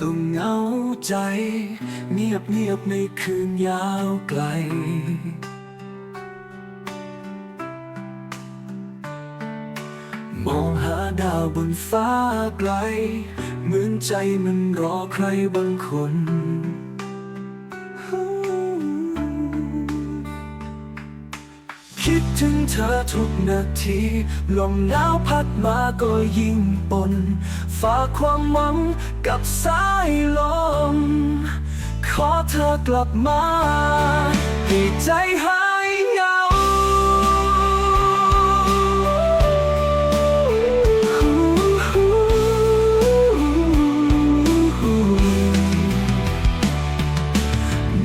ก็เหงาใจ เงียบเงียบในคืนยาวไกล มองหาดาวบนฟ้าไกล เหมือนใจมันรอใครบางคน คิดถึงเธอทุกนาที ลมหนาวพัดมาก็ยิ่งปน ฝากความหวังกับสายลม ขอเธอกลับมาให้ใจหายเหงา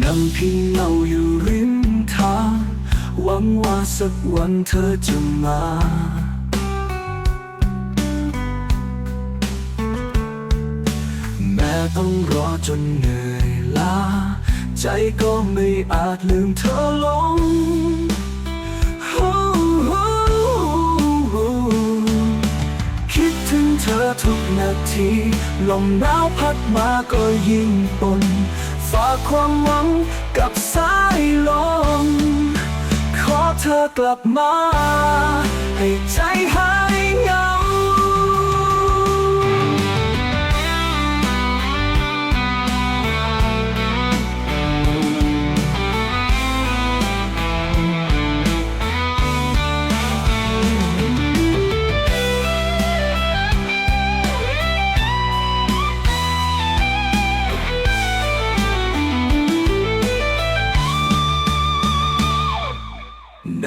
นั่งพิงเงาอยู่ริม หวังว่าสักวันเธอจะมา แม้ต้องรอจนเหนื่อยล้า ใจก็ไม่อาจลืมเธอลงคิดถึงเธอทุกนาที ลมหนาวพัดมาก็ยิ่งปนฝากความหวังกับสายลม อเธอกลับมา ให้ใจหาย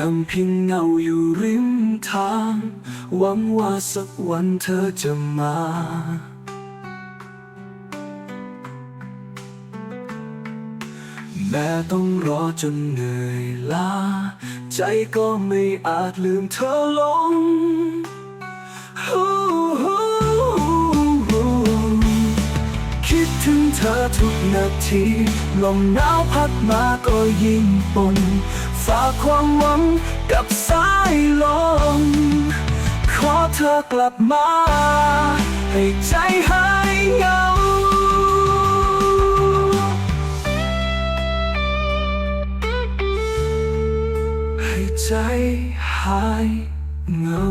นั่งพิงเงาอยู่ริมทาง หวังว่าสักวันเธอจะมา แม้ต้องรอจนเหนื่อยล้า ใจก็ไม่อาจลืมเธอลงคิดถึงเธอทุกนาที ลมหนาวพัดมาก็ยิ่งปน ฝากความหวังกับสายลม ขอเธอกลับมา ให้ใจหายเหงาให้ใจหายเหงา